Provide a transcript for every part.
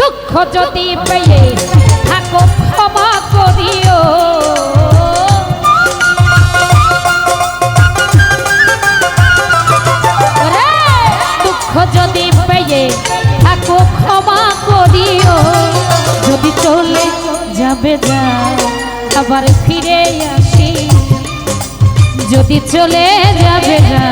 দুঃখ যদি পেয়ে থাকো, ক্ষমা করিও। দুঃখ যদি পেয়ে থাকো, ক্ষমা করিও। যদি চলে যাবে যা, আবার ফিরে আসি। যদি চলে যাবে যা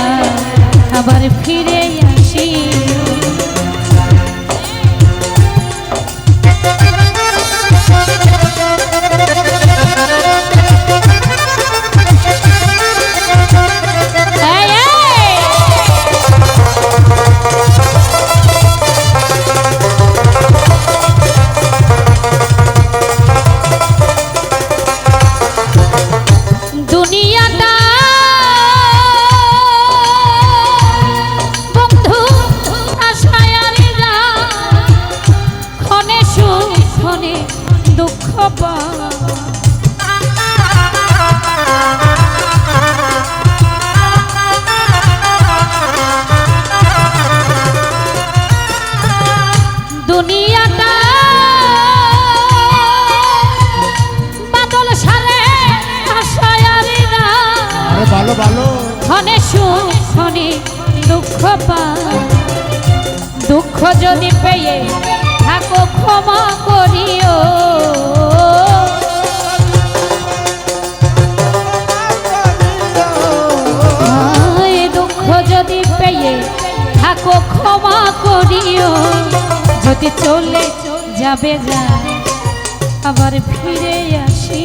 ক্ষণে দুঃখ পায়। দুঃখ যদি পেয়ে থাকো ক্ষমা করিও। দুঃখ যদি পেয়ে থাকো ক্ষমা করিও। যদি চলে যাবে যা আবার ফিরে আসি।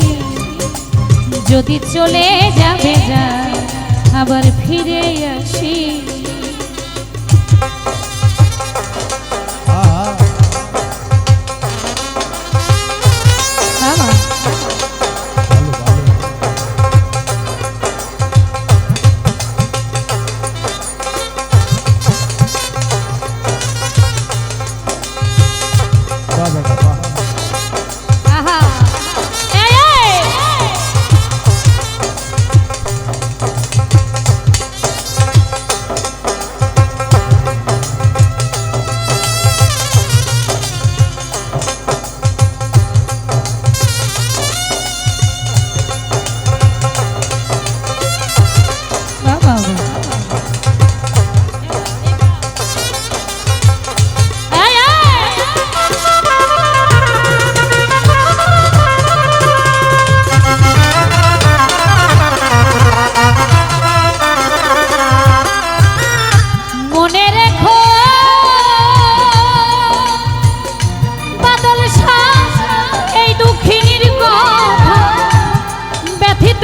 যদি চলে যাবে যা আবার ফিরে আসি।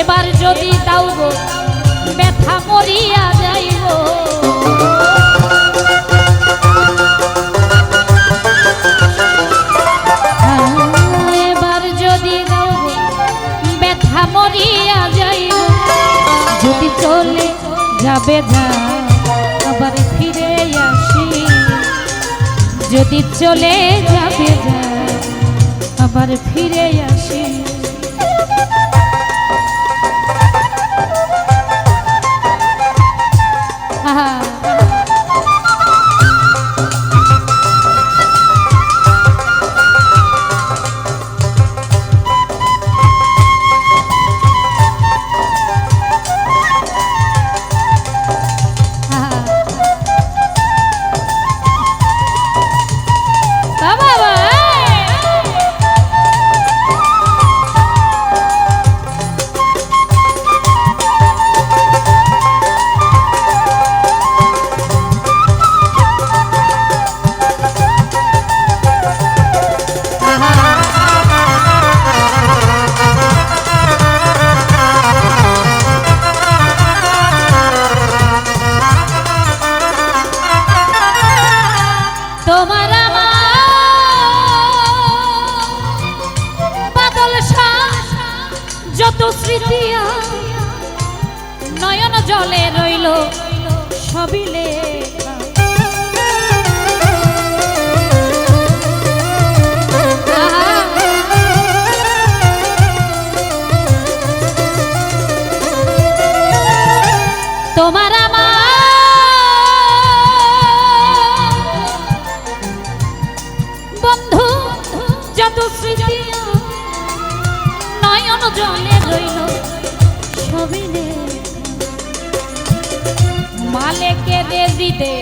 এবার যদি দাও গো, ব্যথা মরিয়া যাইব। এবার যদি দাও গো, ব্যথা মরিয়া যাইব। যদি চলে যাবে যা, আবার ফিরে আসি। যদি চলে যাবে যা, আবার ফিরে আসি। স্মৃতি স্মৃতিয়া নয়ন জলে রইল সবই মালেকে দে দিতে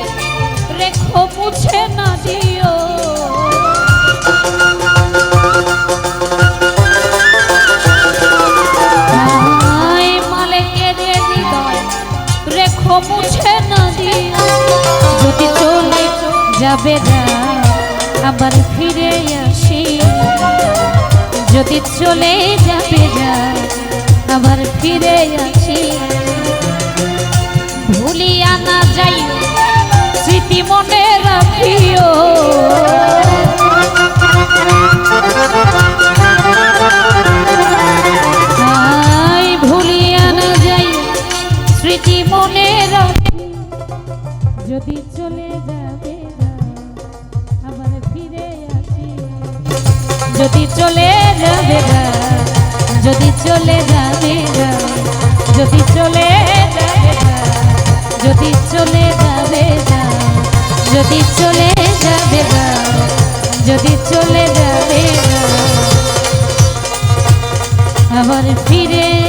রেখো মুছে না দিও। মুছে না দিও। যদি চলে যাবে না, আবার ফিরে আসি। যদি আবার ফিরে আসি। যাই স্মৃতি মনে রাখিও। ভুলিয়া না যাই স্মৃতি মনে যদি চলে যাবে আবার ফিরে আসি। যদি চলে যাবে যদি চলে যাবে যদি চলে যদি চলে যাবে যাও যদি চলে যাবে যাও যদি চলে যাবে যাও ফিরে